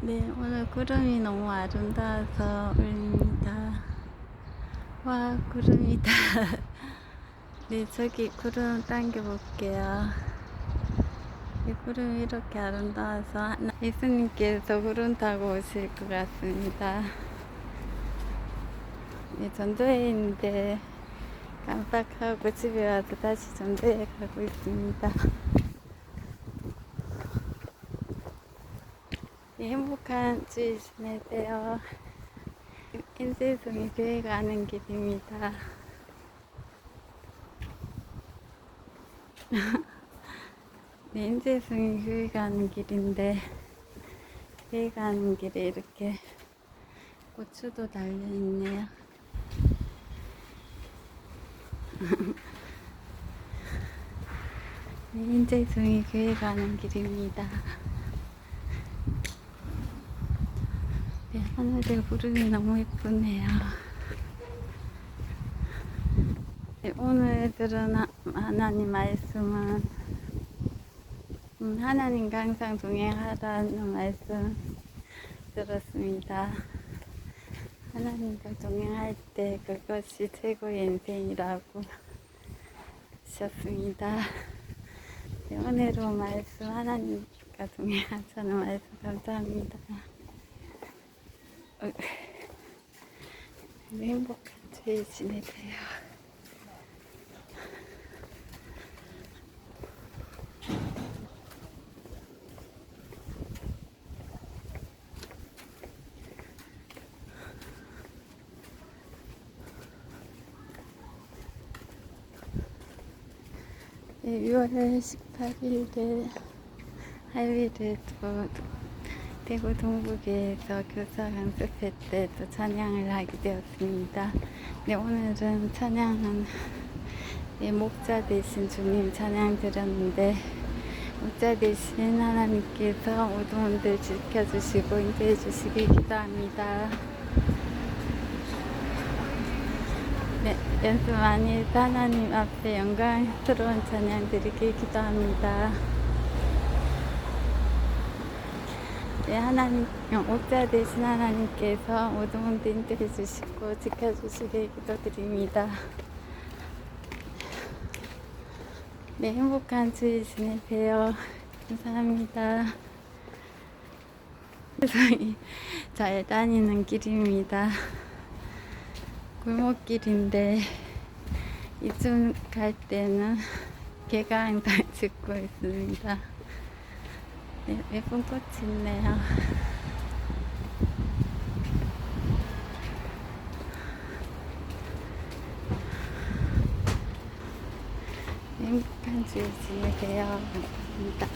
네, 오늘 구름이 너무 아름다워서 울립니다. 와, 구름이다. 네, 저기 구름 당겨볼게요. 이 구름이 이렇게 아름다워서 예수님께서 구름 타고 오실 것 같습니다. 네, 전도에 있는데 깜빡하고 집에 와서 다시 전도에 가고 있습니다. 네, 행복한 주일 지내세요. 인쇄송이 교회 가는 길입니다. 네, 인쇄송이 교회 가는 길인데 교회 가는 길에 이렇게 고추도 달려 있네요. 네, 인쇄송이 교회 가는 길입니다. 네, 하늘의 구름이 너무 예쁘네요. 네, 오늘 들은 하- 하나님 말씀은 음, 하나님과 항상 동행하라는 말씀 들었습니다. 하나님과 동행할 때 그것이 최고의 인생이라고 하셨습니다. 네, 오늘도 말씀 하나님과 동행하자는 말씀 감사합니다. 어, 네, 행복한 주일 지내세요. 네, 6월 18일에 하루일에 또 대구 동북에서 교사 강습회 때 또 찬양을 하게 되었습니다. 네, 오늘은 찬양은 네, 목자 대신 주님 찬양 드렸는데 목자 대신 하나님께서 분들 지켜주시고 인도해 주시기 기도합니다. 네, 연습 많이 해서 하나님 앞에 영광스러운 찬양 드리길 기도합니다. 네, 하나님, 옥자 되신 하나님께서 모든 분들 인도해 주시고 지켜주시길 기도드립니다. 네, 행복한 주일 지내세요. 감사합니다. 잘 다니는 길입니다. 골목길인데 이쯤 갈 때는 개가 항상 짖고 있습니다. 네, 예쁜 꽃이 있네요. 행복한 주일 지내세요. 감사합니다.